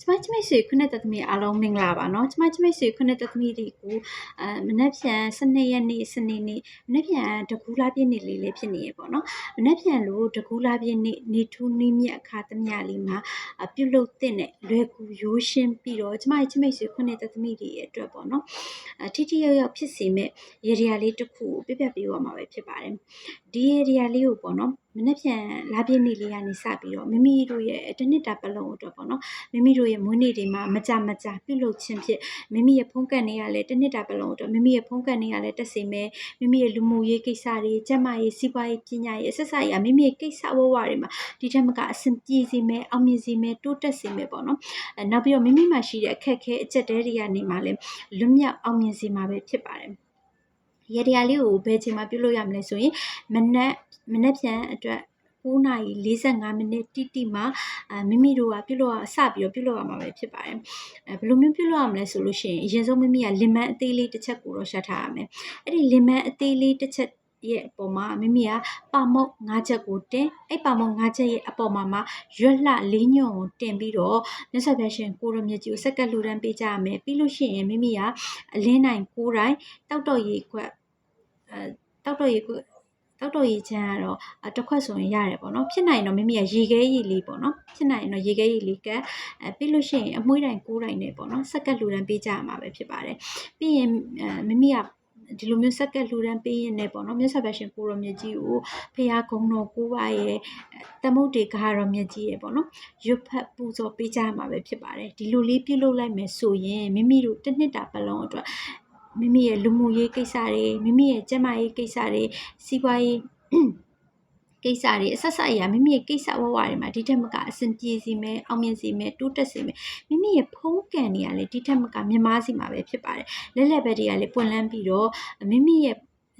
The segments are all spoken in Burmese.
ကျမချမိတ်ဆွေခုနှစ်သက်သမီးအားလုံးမင်္ဂလာပါနော်ကျမချမိတ်ဆွေခုနှစ်သက်သမီးတွေကိုအမနက်ဖြန်12ရက်နေ့စနေနေ့မနက်ဖြန်တကူလာပြည့်နေ့လေးလေးဖြစ်နေရပေါ့နော်မနက်ဖြန်လို့တကူလာပြည့်နေ့နေထူးနီးမြတ်အခါသမ ्या လေးမှာပြုလုပ်တဲ့နဲ့လွယ်ကူရိုးရှင်းပြီးတော့ကျမချမိတ်ဆွေခုနှစ်သက်သမီးတွေရဲ့အတွက်ပေါ့နော်အထီထီရောက်ရောက်ဖြစ်စေမဲ့ရေဒီယာလေးတစ်ခုကိုပြပြပေးရမှာပဲဖြစ်ပါတယ်ဒီရေဒီယာလေးကိုပေါ့နော် မနေ့ပြန်လာပြည့်နေ့လေးကနေစပြီးတော့မိမိတို့ရဲ့တစ်နှစ်တာပတ်လုံးအတွက်ပေါ့နော်မိမိတို့ရဲ့မွေးနေ့တွေမှာမကြမကြပြုလုပ်ခြင်းဖြင့်မိမိရဲ့ဖုန်းကတ်နေရလဲတစ်နှစ်တာပတ်လုံးအတွက်မိမိရဲ့ဖုန်းကတ်နေရလဲတက်စီမယ်မိမိရဲ့လူမှုရေးကိစ္စတွေကျန်းမာရေးစီးပွားရေးပညာရေးအဆက်ဆက်ရမိမိရဲ့ကိစ္စဝဝတွေမှာဒီထက်မကအဆင်ပြေစေမယ်အောင်မြင်စေမယ်တိုးတက်စေမယ်ပေါ့နော်အဲနောက်ပြီးတော့မိမိမှာရှိတဲ့အခက်အခဲအကျက်တဲတွေကနေမှလည်းလွတ်မြောက်အောင်မြင်စေမှာပဲဖြစ်ပါတယ် ရတရားလေးကိုဘယ်ချိန်မှပြုလုပ်ရမလဲဆိုရင်မနက်မနက်ဖြန်အတွက်9နာရီ45မိနစ်တိတိမှာအဲမိမိတို့ကပြုလုပ်ရစပြီးတော့ပြုလုပ်ရမှာပဲဖြစ်ပါတယ်အဲဘယ်လိုမျိုးပြုလုပ်ရမလဲဆိုလို့ရှိရင်အရင်ဆုံးမိမိကလင်မန်အသေးလေးတစ်ချက်ကိုတော့ရှတ်ထားရမယ်အဲ့ဒီလင်မန်အသေးလေးတစ်ချက်ရဲ့အပေါ်မှာမိမိကပါမုတ်၅ချက်ကိုတင်အဲ့ပါမုတ်၅ချက်ရဲ့အပေါ်မှာမှာရွက်လှလေးညွန့်ကိုတင်ပြီးတော့မြတ်စွာဘုရားရှင်ကိုရမြတ်ကြီးကိုစက္ကပ်လူတန်းပေးကြရမယ်ပြီးလို့ရှိရင်မိမိကအလင်းနိုင်ကိုယ်တိုင်တောက်တော့ရေခွက် အဲတောက်တော့ရေခွက်တောက်တော့ရေချမ်းကတော့အတစ်ခွက်ဆိုရင်ရတယ်ပေါ့နော်ဖြစ်နိုင်ရင်တော့မိမိကရေခဲရည်လေးပေါ့နော်ဖြစ်နိုင်ရင်တော့ရေခဲရည်လေးကအဲပြီးလို့ရှိရင်အမွှေးတိုင်ကိုးတိုင်နဲ့ပေါ့နော်စက္ကပ်လူတန်းပေးကြရမှာပဲဖြစ်ပါတယ်ပြီးရင်အဲမိမိကဒီလိုမျိုးစက်ကက်လှူဒန်းပေးရင်လည်းပေါ့နော်မြတ်စွာဘုရားရှင်ကိုရောမြတ်ကြီးကိုဖရာကုံတော်ကိုပါရဲ့တမုတ်တေကာရောမြတ်ကြီးရဲ့ပေါ့နော်ရွတ်ဖတ်ပူဇော်ပေးကြမှာပဲဖြစ်ပါတယ်ဒီလိုလေးပြုလုပ်လိုက်မယ်ဆိုရင်မိမိတို့တစ်နှစ်တာပတ်လုံးအတွက် မိမိရဲ့လူမှုရေးကိစ္စတွေမိမိရဲ့ကျန်းမာရေးကိစ္စတွေစီးပွားရေးကိစ္စတွေအဆက်ဆက်အရာမိမိရဲ့ကိစ္စဝဝတွေမှာဒီထက်မကအဆင်ပြေစီမယ်အောင်မြင်စီမယ်တိုးတက်စီမယ်မိမိရဲ့ဖုံးကန်တွေကလည်းဒီထက်မကမြင်မာစီမှာပဲဖြစ်ပါတယ်လက်လက်ဘက်တွေကလည်းပွင့်လန်းပြီးတော့မိမိရဲ့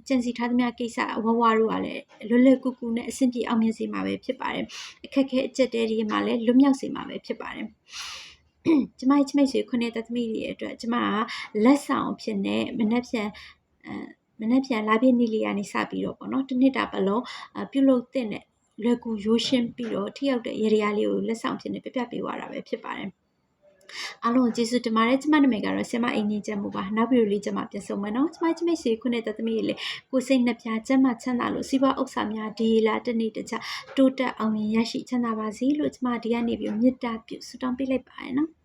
ကြံစီထားသမျှကိစ္စဝဝတို့ကလည်းလွတ်လပ်ကူကူနဲ့အဆင်ပြေအောင်မြင်စေမှာပဲဖြစ်ပါတယ်အခက်ခဲအကျက်တဲတွေမှာလည်းလွတ်မြောက်စေမှာပဲဖြစ်ပါတယ် ကျမရဲ့ချမိတ်ဆွေခုနှစ်သက်သမီးတွေရဲ့အတွက်ကျမကလက်ဆောင်အဖြစ်နဲ့မနှက်ဖြန်အဲမနှက်ဖြန်လာပြည့်နေ့လေးကနေစပြီးတော့ပေါ့နော်တစ်နှစ်တာပတ်လုံးအပြုလုပ်တဲ့နဲ့လွယ်ကူရိုးရှင်းပြီးတော့ထိရောက်တဲ့ရေရာလေးကိုလက်ဆောင်ဖြစ်နေပြပြပေးသွားတာပဲဖြစ်ပါတယ် အားလုံးကျေးဇူးတင်ပါတယ်ကျမနာမည်ကတော့ဆင်မအင်ကြီးချက်မှုပါနောက်ဗီဒီယိုလေးကျမပြန်ဆုံမယ်နော်ကျမချမိတ်ဆွေခုနှစ်သက်သမီးတွေလေကိုစိတ်နှပြကျမချမ်းသာလို့စီးပွားဥစ္စာများဒီလာတနေ့တခြားတိုးတက်အောင်မြင်ရရှိချမ်းသာပါစေလို့ကျမဒီကနေပြီးမေတ္တာပြုဆုတောင်းပေးလိုက်ပါရနော်